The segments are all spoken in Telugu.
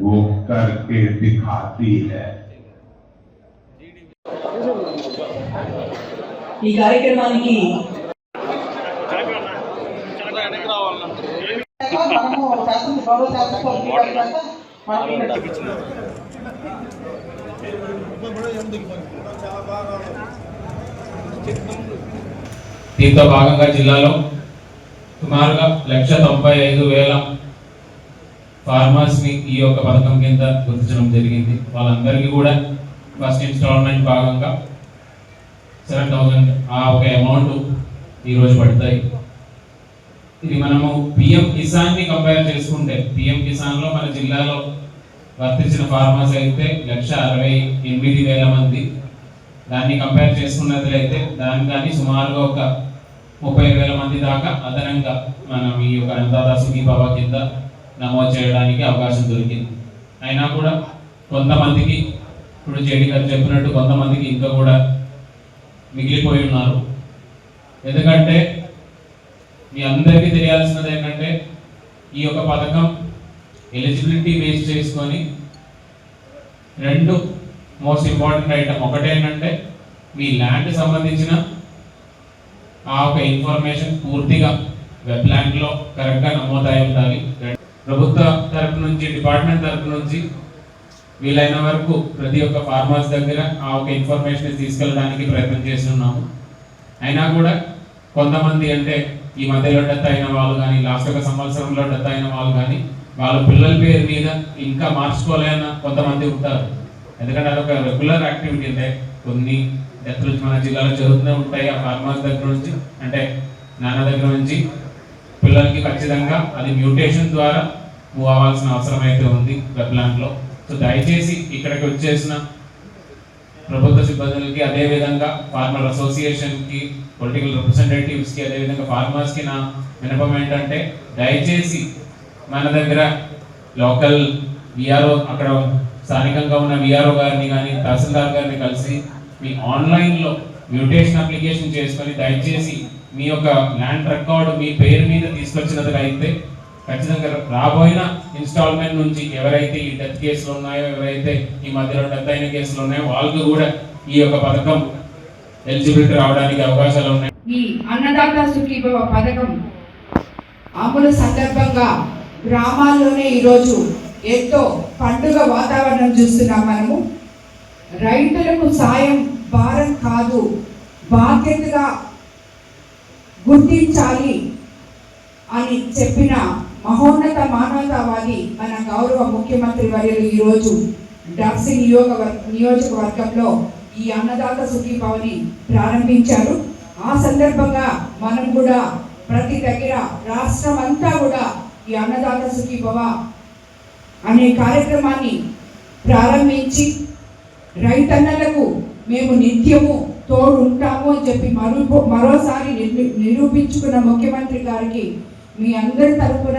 वो करके दिखाती है। ఈ కార్యక్రమానికి దీంతో భాగంగా జిల్లాలో సుమారుగా లక్ష తొంభై ఐదు వేల ఫార్మర్స్ని ఈ యొక్క పథకం కింద గుర్తించడం జరిగింది. వాళ్ళందరికీ కూడా ఫస్ట్ ఇన్స్టాల్మెంట్ భాగంగా సెవెన్ థౌసండ్ ఆ ఒక అమౌంట్ ఈరోజు పడతాయి. ఇది మనము పిఎం కిసాన్ని కంపేర్ చేసుకుంటే పిఎం కిసాన్లో మన జిల్లాలో వర్తించిన ఫార్మర్స్ అయితే లక్ష అరవై ఎనిమిది వేల మంది. దాన్ని కంపేర్ చేసుకున్నట్లయితే దాని కానీ సుమారుగా ఒక ముప్పై వేల మంది దాకా అదనంగా మనం ఈ యొక్క అన్నదాత బాబా కింద నమోదు చేయడానికి అవకాశం దొరికింది. అయినా కూడా కొంతమందికి ఇప్పుడు జేడి గారు చెప్పినట్టు కొంతమందికి ఇంకా కూడా మిగిలిపోయి ఉన్నారు. ఎందుకంటే మీ అందరికీ తెలియాల్సినది ఏంటంటే ఈ యొక్క పథకం ఎలిజిబిలిటీ బేస్ చేసుకొని రెండు మోస్ట్ ఇంపార్టెంట్ ఐటమ్. ఒకటి ఏంటంటే మీ ల్యాండ్ సంబంధించిన ఆ ఒక ఇన్ఫర్మేషన్ పూర్తిగా వెబ్ ల్యాండ్లో కరెక్ట్గా నమోదాయి నమోదై ఉండాలి. ప్రభుత్వ తరపు నుంచి డిపార్ట్మెంట్ తరపు నుంచి వీలైన వరకు ప్రతి ఒక్క ఫార్మర్స్ దగ్గర ఆ ఒక ఇన్ఫర్మేషన్ తీసుకెళ్ళడానికి ప్రయత్నం చేస్తున్నాము. అయినా కూడా కొంతమంది అంటే ఈ మధ్యలో డెత్ అయిన వాళ్ళు కానీ లాస్ట్ ఒక సంవత్సరంలో డెత్ అయిన వాళ్ళు కానీ వాళ్ళ పిల్లల పేరు మీద ఇంకా మార్చుకోలేన కొంతమంది ఉంటారు. ఎందుకంటే అదొక రెగ్యులర్ యాక్టివిటీ అంటే కొన్ని డెత్లు మన జిల్లాలో జరుగుతూనే ఉంటాయి ఆ ఫార్మర్స్ దగ్గర నుంచి. అంటే నాన్న దగ్గర నుంచి పిల్లలకి ఖచ్చితంగా అది మ్యూటేషన్ ద్వారా మూవ్ అవ్వాల్సిన అవసరం అయితే ఉంది వెబ్ సో దయచేసి ఇక్కడికి వచ్చేసిన ప్రభుత్వ సిబ్బందులకి అదే విధంగా ఫార్మర్ అసోసియేషన్కి పొలిటికల్ రిప్రజెంటేటివ్స్కి అదేవిధంగా అదే విధంగా నా వినపం ఏంటంటే దయచేసి మన దగ్గర లోకల్ విఆర్ఓ అక్కడ స్థానికంగా ఉన్న విఆర్ఓ గారిని కానీ తహసీల్దార్ గారిని కలిసి మీ ఆన్లైన్లో మ్యూటేషన్ అప్లికేషన్ చేసుకొని దయచేసి మీ యొక్క ల్యాండ్ రికార్డు మీ పేరు మీద తీసుకొచ్చినట్టుగా అయితే ఖచ్చితంగా రాబోయిన ఇన్స్టాల్మెంట్ నుంచి ఎవరైతే ఈ డెత్ కేసులు ఉన్నాయో ఎవరైతే ఈ మధ్యలో డెత్ అయిన కేసులు ఉన్నాయో వాళ్ళకు కూడా ఈ యొక్క పథకం ఎలిజిబిలిటీ రావడానికి అవకాశాలు ఉన్నాయి. ఈ అన్నదాత సుఖీభవ పథకం అమలు సందర్భంగా గ్రామాల్లోనే ఈరోజు ఎంతో పండుగ వాతావరణం చూస్తున్నాం మనము. రైతులకు సాయం భారం కాదు బాధ్యతగా గుర్తించాలి అని చెప్పిన మహోన్నత మానవతావాది మన గౌరవ ముఖ్యమంత్రి వర్యులు ఈరోజు డర్సి నియోగ నియోజకవర్గంలో ఈ అన్నదాత సుఖీభావని ప్రారంభించారు. ఆ సందర్భంగా మనం కూడా ప్రతి దగ్గర రాష్ట్రం అంతా కూడా ఈ అన్నదాత సుఖీభవ అనే కార్యక్రమాన్ని ప్రారంభించి రైతన్నలకు మేము నిత్యము తోడు ఉంటాము అని చెప్పి మరో మరోసారి నిరూపించుకున్న ముఖ్యమంత్రి గారికి మీ అందరి తరఫున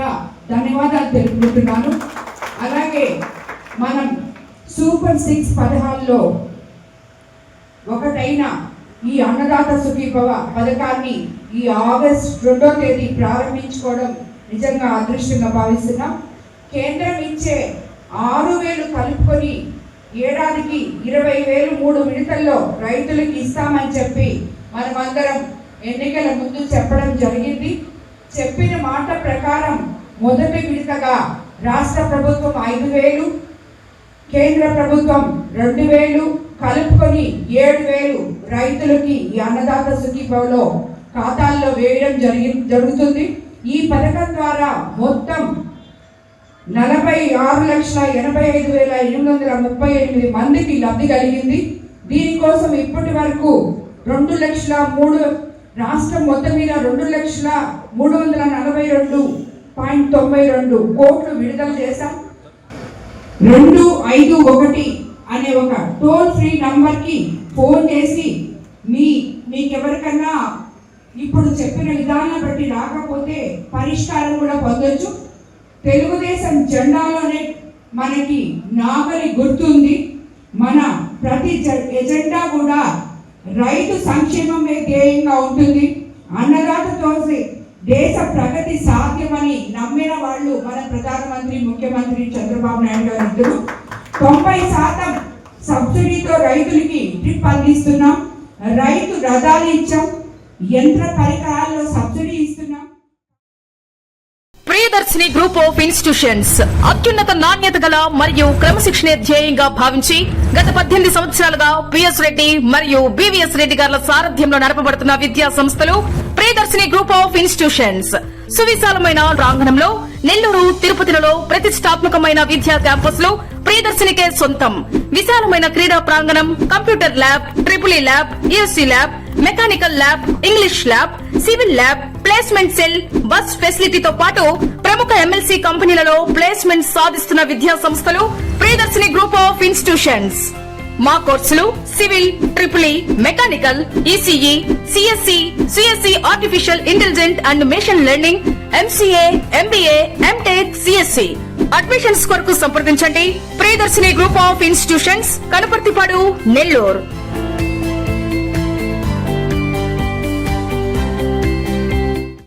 ధన్యవాదాలు తెలుపుకుంటున్నాను. అలాగే మనం సూపర్ సిక్స్ పథకాల్లో ఒకటైన ఈ అన్నదాత సుఖీభవ పథకాన్ని ఈ ఆగస్ట్ రెండో తేదీ ప్రారంభించుకోవడం నిజంగా అదృష్టంగా భావిస్తున్నాం. కేంద్రం ఇచ్చే ఆరు వేలు కలుపుకొని ఏడాదికి ఇరవై వేలు మూడు విడతల్లో రైతులకు ఇస్తామని చెప్పి మనమందరం ఎన్నికల ముందు చెప్పడం జరిగింది. చెప్పిన మాట ప్రకారం మొదటి విడతగా రాష్ట్ర ప్రభుత్వం ఐదు వేలు కేంద్ర ప్రభుత్వం రెండు వేలు కలుపుకొని ఏడు వేలు రైతులకి ఈ అన్నదాత సుఖీభవలో ఖాతాల్లో వేయడం జరిగి జరుగుతుంది. ఈ పథకం ద్వారా మొత్తం నలభై ఆరు లక్షల ఎనభై ఐదు వేల ఎనిమిది వందల ముప్పై ఎనిమిది మందికి లబ్ధి కలిగింది. దీనికోసం ఇప్పటి వరకు రెండు లక్షల మూడు రాష్ట్రం మొత్తం మీద రెండు లక్షల మూడు వందల నలభై రెండు పాయింట్ తొంభై రెండు కోట్లు విడుదల చేశాం. రెండు ఐదు ఒకటి అనే ఒక టోల్ ఫ్రీ నంబర్కి ఫోన్ చేసి మీ మీకెవరికన్నా ఇప్పుడు చెప్పిన విధానం బట్టి రాకపోతే పరిష్కారం కూడా పొందొచ్చు. తెలుగుదేశం జెండాలోనే మనకి నాగలి గుర్తుంది. మన ప్రతి ఎజెండా కూడా రైతు సంక్షేమమే ధ్యేయంగా ఉంటుంది. అన్నదాతతో దేశ ప్రగతి సాధ్యమని నమ్మిన వాళ్ళు మన ప్రధానమంత్రి ముఖ్యమంత్రి చంద్రబాబు నాయుడు గారు ఇద్దరు. తొంభై శాతం సబ్సిడీతో రైతులకి డ్రిప్ అందిస్తున్నాం. రైతు రథాలు ఇచ్చాం. యంత్ర పరికరాల్లో సబ్సిడీ ఇస్తున్నాం. Priyadarshini group of institutions. అత్యున్నత నాణ్యత గల మరియు క్రమశిక్షణ ధ్యేయంగా భావించి గత పద్దెనిమిది సంవత్సరాలుగా పిఎస్ రెడ్డి మరియు బివిఎస్ రెడ్డి గారుల సారథ్యంలో నడపబడుతున్న విద్యా సంస్థలు ప్రియదర్శిని గ్రూప్ ఆఫ్ ఇన్స్టిట్యూషన్స్. సువిశాలమైన ప్రాంగణంలో నెల్లూరు తిరుపతిలలో ప్రతిష్టాత్మకమైన విద్యా క్యాంపస్లు ప్రియదర్శినికే సొంతం. విశాలమైన క్రీడా ప్రాంగణం computer lab triple E lab ESC lab mechanical lab English lab civil lab placement cell bus ఫెసిలిటీతో పాటు ప్రముఖ ఎమ్మెల్సీ కంపెనీలలో ప్లేస్మెంట్ సాధిస్తున్న విద్యా సంస్థలు ప్రియదర్శిని గ్రూప్ ఆఫ్ ఇన్స్టిట్యూషన్స్. మా కోర్సులు civil triple E mechanical ECE CSC CSC artificial intelligent and machine learning MCA MBA MTech CSC admissions కొరకు సంప్రదించండి. Priyadarshini group of institutions Kanaparthipadu Nellore.